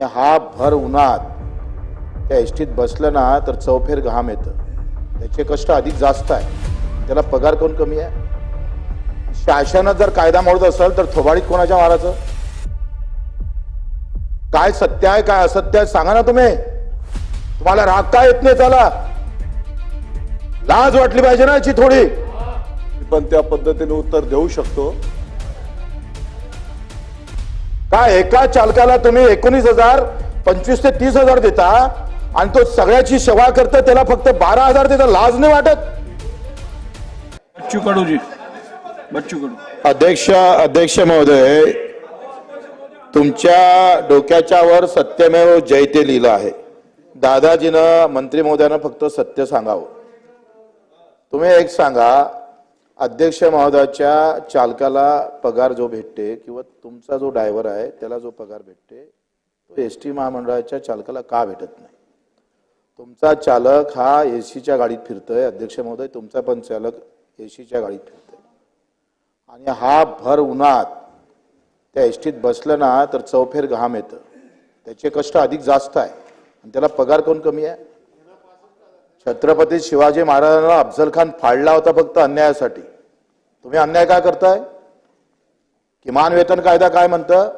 आणि हा भर उन्हात त्या एसटीत बसलं ना तर चौफेर घाम येतं. त्याचे कष्ट अधिक जास्त आहे. त्याला पगार कोण कमी आहे? शासनात जर कायदा मोडत असेल तर थोबाडीत कोणाच्या मारायचं काय सत्य आहे काय असत्य आहे सांगा ना तुम्ही. तुम्हाला राग काय येत नाही त्याला? लाज वाटली पाहिजे ना याची थोडी. पण त्या पद्धतीने उत्तर देऊ शकतो. काय एका चालकाला तुम्ही एकोणीस हजार पंचवीस ते तीस हजार देता आणि तो सगळ्याची सेवा करतो त्याला फक्त बारा हजार देता लाज नाही वाटत? बच्चू कडू जी. बच्चू कडू अध्यक्ष अध्यक्ष महोदय तुमच्या डोक्याच्या वर सत्यमेव जयते लिहिलं आहे. दादाजीनं मंत्री महोदयानं फक्त सत्य सांगावं. तुम्ही एक सांगा अध्यक्ष महोदयाच्या चालकाला पगार जो भेटते किंवा तुमचा जो ड्रायव्हर आहे त्याला जो पगार भेटते तो एस टी महामंडळाच्या चालकाला का भेटत नाही? तुमचा चालक हा ए सीच्या गाडीत फिरतोय अध्यक्ष महोदय तुमचा पण चालक ए सीच्या गाडीत फिरतोय. आणि हा भर उन्हात त्या एस टीत बसलं ना तर चौफेर घाम येतं. त्याचे कष्ट अधिक जास्त आहे. आणि त्याला पगार कोण कमी आहे? छत्रपती शिवाजी महाराजांना अफजल खान फाडला होता फक्त अन्यायासाठी. तुम्ही अन्याय काय करताय? किमान वेतन कायदा काय म्हणतं?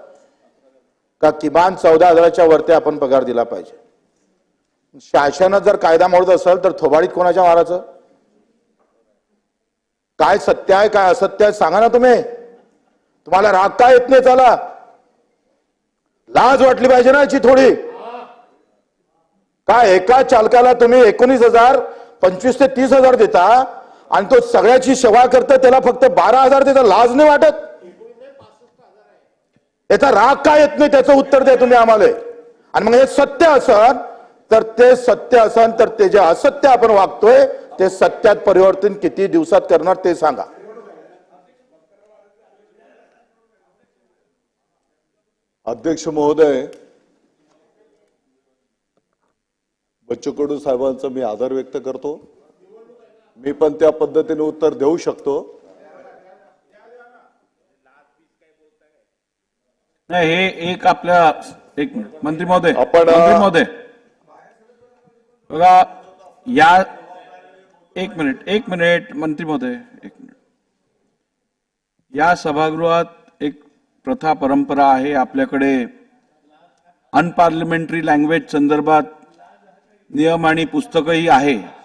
का किमान चौदा हजाराच्या वरती आपण पगार दिला पाहिजे? शासनात जर कायदा मोडत असेल तर थोबाडीत कोणाच्या माराचं काय सत्य आहे काय असत्य आहे सांगा ना तुम्ही. तुम्हाला राग काय येत नाही चला लाज वाटली पाहिजे ना याची थोडी. काय एका चालकाला तुम्ही एकोणीस हजार पंचवीस ते तीस हजार देता आणि तो सगळ्याची सेवा करतो त्याला फक्त बारा हजार त्याचा लाज नाही वाटत? याचा राग काय येत नाही? त्याचं उत्तर द्या तुम्ही आम्हाला. आणि मग हे सत्य असन तर ते सत्य असन तर ते जे असत्य आपण वागतोय ते सत्यात परिवर्तन किती दिवसात करणार ते सांगा. अध्यक्ष महोदय बच्चू कडू साहेबांचा मी आदर व्यक्त करतो. मी पण त्या पद्धतीने उत्तर देऊ शकतो. नाही हे एक आपल्या एक मिनिट. मंत्री महोदय आपण, महोदय. बघा या एक मिनिट एक मिनिट मंत्री महोदय एक मिनिट. या सभागृहात एक प्रथा परंपरा आहे आपल्याकडे. अनपार्लिमेंटरी लँग्वेज संदर्भात नियम आणि पुस्तकही आहे.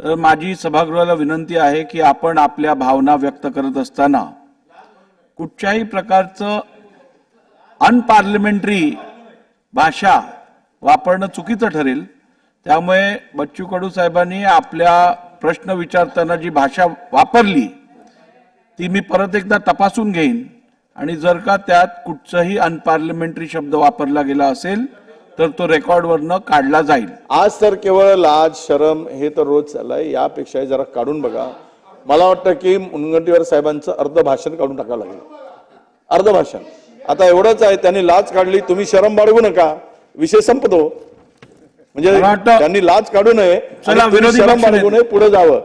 तर माझी सभागृहाला विनंती आहे की आपण आपल्या भावना व्यक्त करत असताना कुठच्याही प्रकारचं अनपार्लिमेंटरी भाषा वापरणं चुकीचं ठरेल. त्यामुळे बच्चू कडू साहेबांनी आपल्या प्रश्न विचारताना जी भाषा वापरली ती मी परत एकदा तपासून घेईन. आणि जर का त्यात कुठचाही अनपार्लिमेंटरी शब्द वापरला गेला असेल तर तो रेकॉर्डवरनं काढला जाईल. आज तर केवळ लाज शरम हे तर रोज चाललंय. यापेक्षा जरा काढून बघा. मला वाटतं की मुनगंटीवार साहेबांचं अर्ध भाषण काढून टाकावं लागेल. अर्ध भाषण आता एवढंच आहे त्यांनी लाज काढली तुम्ही शरम बाळगू नका. विषय संपतो. म्हणजे त्यांनी लाज काढू नये शरम बाळगू नये पुढे जावं.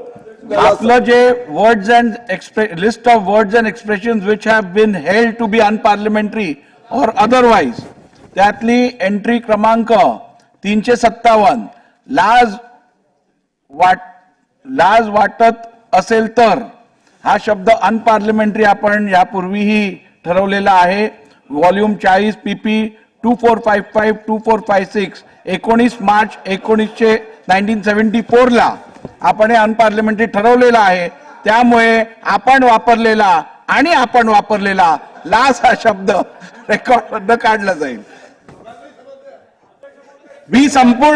आपलं जे words and list of words and expression which have been held to be unparliamentary और अदरवाईज त्यातली एंट्री क्रमांक तीनशे सत्तावन्न. लाज वाट लाज वाटत असेल तर हा शब्द अनपार्लिमेंटरी आपण यापूर्वीही ठरवलेला आहे. व्हॉल्यूम चाळीस P P two four five five two four five six एकोणीस मार्च एकोणीसशे नाईन्टीन सेवन्टी फोरला आपण हे अनपार्लिमेंटरी ठरवलेलं आहे. त्यामुळे आपण वापरलेला आणि आपण वापरलेला लाज हा शब्द रेकॉर्ड काढला जाईल. मी संपूर्ण